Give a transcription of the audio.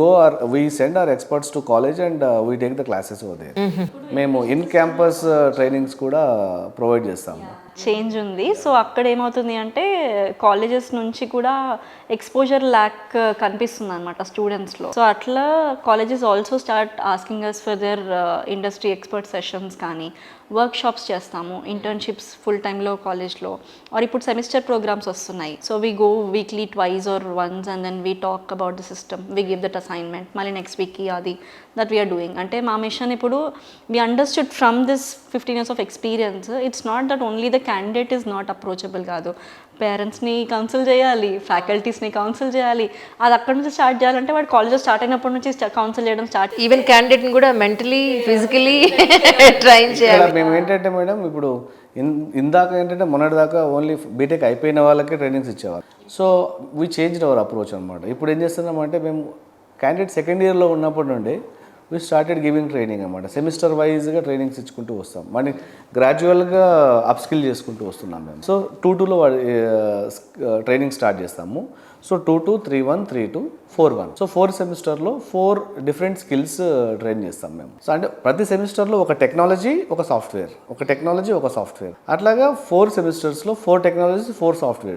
Go or we send our experts to college and we take the classes ఓదే మేము in campus trainings కూడా provide చేస్తాము. Change ఉంది. So అక్కడ ఏమవుతుంది అంటే కాలేజెస్ నుంచి కూడా ఎక్స్పోజర్ ల్యాక్ కనిపిస్తుంది అనమాట స్టూడెంట్స్లో సో అట్లా colleges also start asking us for their industry expert sessions కానీ వర్క్ షాప్స్ చేస్తాము ఇంటర్న్షిప్స్ ఫుల్ టైంలో కాలేజ్లో ఆర్ ఇప్పుడు సెమిస్టర్ ప్రోగ్రామ్స్ వస్తున్నాయి. So we go weekly twice or once and then we talk about the system we give that assignment మళ్ళీ next వీక్కి అది that we are doing అంటే మా మిషన్ ఇప్పుడు we understood from this fifteen years of experience it's not that only the candidate is not approachable కాదు. పేరెంట్స్ని council చేయాలి ఫ్యాకల్టీస్ని council చేయాలి. అది అక్కడి నుంచి స్టార్ట్ చేయాలంటే వాడు కాలేజ్లో స్టార్ట్ అయినప్పటి నుంచి కౌన్సిల్ చేయడం స్టార్ట్ ఈవెన్ క్యాండిడేట్ని కూడా మెంటలీ ఫిజికలీ ట్రైన్ చేయాలి. మేము ఏంటంటే మేడం ఇప్పుడు ఇన్ ఇందాక ఏంటంటే మొన్నటిదాకా ఓన్లీ బీటెక్ అయిపోయిన వాళ్ళకే ట్రైనింగ్స్ ఇచ్చేవారు. So we change our approach అనమాట ఇప్పుడు ఏం చేస్తున్నామంటే మేము క్యాండిడేట్ సెకండ్ ఇయర్లో ఉన్నప్పటి నుండి వీ స్టార్టెడ్ గివింగ్ ట్రైనింగ్ అనమాట సెమిస్టర్ వైజ్గా ట్రైనింగ్స్ ఇచ్చుకుంటూ వస్తాం. మరి గ్రాడ్యువల్గా అప్స్కిల్ చేసుకుంటూ వస్తున్నాం మేము. సో టూ టూలో ట్రైనింగ్ స్టార్ట్ చేస్తాము. So two two three one three two four one so four సెమిస్టర్లో ఫోర్ డిఫరెంట్ స్కిల్స్ ట్రైన్ చేస్తాం మేము. సో అంటే ప్రతి సెమిస్టర్లో ఒక టెక్నాలజీ ఒక సాఫ్ట్వేర్ ఒక టెక్నాలజీ ఒక సాఫ్ట్వేర్ అట్లాగా ఫోర్ సెమిస్టర్స్లో ఫోర్ టెక్నాలజీస్ ఫోర్ సాఫ్ట్వేర్స్